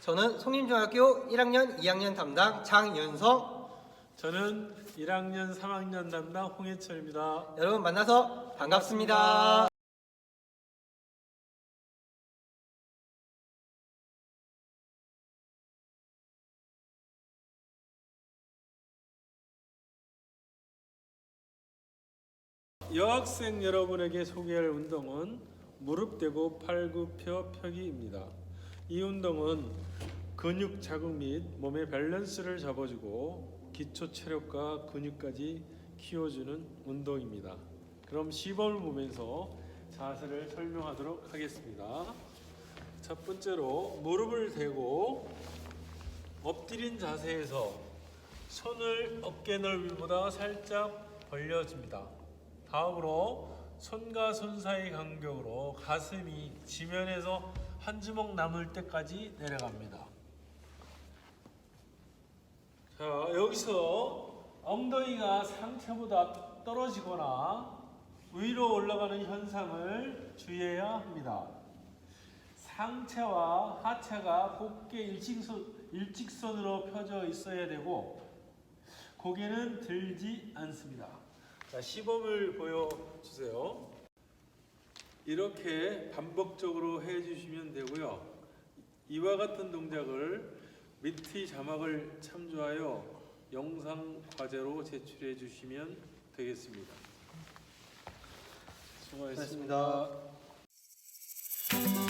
저는 송림중학교 1학년 2학년 담당 장윤성. 저는 1학년 3학년 담당 홍해철입니다. 여러분 만나서 반갑습니다. 여학생 여러분에게 소개할 운동은 무릎 대고 팔굽혀 펴기입니다. 이 운동은 근육 자극 및 몸의 밸런스를 잡아주고 기초 체력과 근육까지 키워주는 운동입니다. 그럼 시범을 보면서 자세를 설명하도록 하겠습니다. 첫 번째로 무릎을 대고 엎드린 자세에서 손을 어깨 넓이보다 살짝 벌려줍니다. 다음으로 손과 손 사이 간격으로 가슴이 지면에서 한 주먹 남을 때까지 내려갑니다. 자, 여기서 엉덩이가 상체보다 떨어지거나 위로 올라가는 현상을 주의해야 합니다. 상체와 하체가 곧게 일직선, 일직선으로 펴져 있어야 되고 고개는 들지 않습니다. 자, 시범을 보여주세요. 이렇게 반복적으로 해주시면 되고요. 이와 같은 동작을 미티 자막을 참조하여 영상 과제로 제출해 주시면 되겠습니다. 수고하셨습니다. 수고하셨습니다.